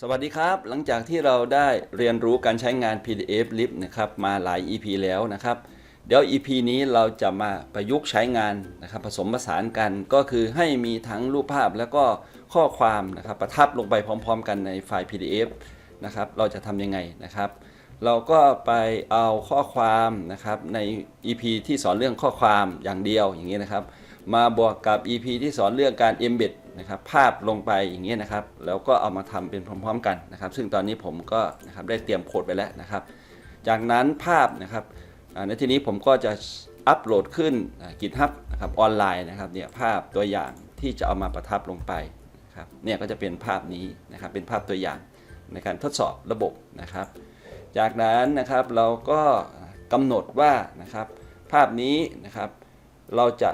สวัสดีครับ หลังจากที่เราได้เรียนรู้การใช้งาน PDF Lib นะครับมาหลาย EP แล้วนะครับ เดี๋ยว EP นี้เราจะมาประยุกต์ใช้งานนะครับผสมผสานกันก็คือให้มีทั้งรูปภาพแล้วก็ข้อความนะครับประทับลงไปพร้อม ๆ กันในไฟล์ PDF นะครับเราจะทำยังไงนะครับ เราก็ไปเอาข้อความนะครับใน EP ที่สอนเรื่องข้อความอย่างเดียวอย่างนี้นะครับ มาบวกกับ EP ที่สอนเรื่องการ embed นะครับภาพลงไปอย่างนี้ยนะครับ แล้วก็เอามาทำเป็นพร้อม ๆ กันนะครับ ซึ่งตอนนี้ผมก็นะครับได้เตรียมโคดไปแล้วนะครับ จากนั้นภาพนะครับในที่นี้ผมก็จะอัปโหลดขึ้นกิทฮับนะครับออนไลน์นะครับเนี่ยภาพตัวอย่างที่จะเอามาประทับลงไปนะครับเนี่ยก็จะเป็นภาพนี้นะครับเป็นภาพตัวอย่างในการทดสอบระบบนะครับ จากนั้นนะครับเราก็กำหนดว่านะครับภาพนี้นะครับเราจะ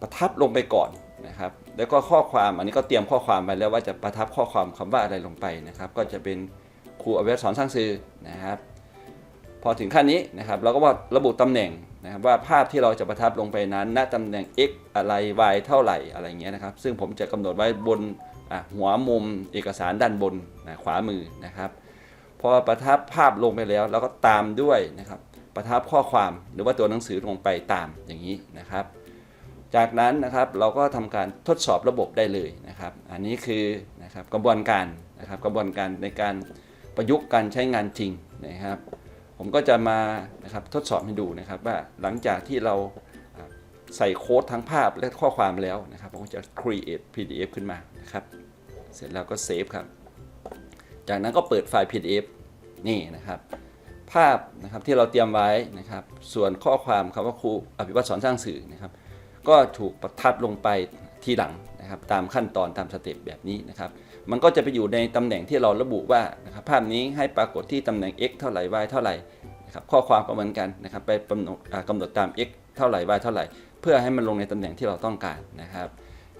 ประทับลงไปก่อนนะครับ แล้วก็ข้อความอันนี้ก็เตรียมข้อความไปแล้วว่าจะประทับข้อความคำว่าอะไรลงไปนะครับ ก็จะเป็นครูอาไว้สอนสร้างสื่อนะครับ พอถึงขั้นนี้นะครับ เราก็ว่าระบุตำแหน่งนะครับว่าภาพที่เราจะประทับลงไปนั้นณตำแหน่ง x อะไร y เท่าไหร่อะไรเงี้ยนะครับ ซึ่งผมจะกำหนดไว้บนหัวมุมเอกสารด้านบนนะขวามือนะครับ พอประทับภาพลงไปแล้วเราก็ตามด้วยนะครับ ประทับข้อความหรือว่าตัวหนังสือลงไปตามอย่างนี้นะครับ จากนั้นนะครับเราก็ทำการทดสอบระบบได้เลยนะครับ อันนี้คือนะครับกระบวนการนะครับกระบวนการในการประยุกต์การใช้งานจริงนะครับ ผมก็จะมานะครับทดสอบให้ดูนะครับว่าหลังจากที่เราอ่าใส่โค้ดทั้งภาพและข้อความแล้วนะครับผมก็จะ create PDF ขึ้นมานะครับ เสร็จแล้วก็เซฟครับ จากนั้นก็เปิดไฟล์ PDF นี่นะครับ ภาพนะครับที่เราเตรียมไว้นะครับ ส่วนข้อความคำว่าครูอภิวัตสอนสร้างสื่อนะครับ ก็ถูกประทับลงไปทีหลังนะครับตามขั้นตอนตามสเต็ปแบบนี้นะครับ มันก็จะไปอยู่ในตำแหน่งที่เราระบุว่านะครับภาพนี้ให้ปรากฏที่ตำแหน่ง x เท่าไหร่ y เท่าไหร่นะครับข้อความก็เหมือนกันนะครับไปกำหนดอ่ากำหนดตาม x เท่าไหร่ y เท่าไหร่ เพื่อให้มันลงในตำแหน่งที่เราต้องการนะครับ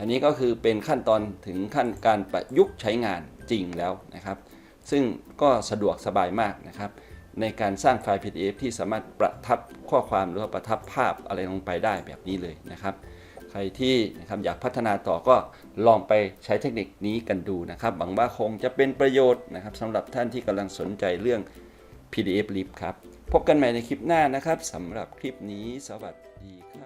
อันนี้ก็คือเป็นขั้นตอนถึงขั้นการประยุกต์ใช้งานจริงแล้วนะครับ ซึ่งก็สะดวกสบายมากนะครับ ในการสร้างไฟล์ PDF ที่สามารถประทับข้อความหรือว่าประทับภาพอะไรลงไปได้แบบนี้เลยนะครับ ใครที่นะครับอยากพัฒนาต่อก็ลองไปใช้เทคนิคนี้กันดูนะครับหวังว่าคงจะเป็นประโยชน์นะครับสำหรับท่านที่กำลังสนใจเรื่อง PDF Lib ครับ พบกันใหม่ในคลิปหน้านะครับสำหรับคลิปนี้สวัสดีครับ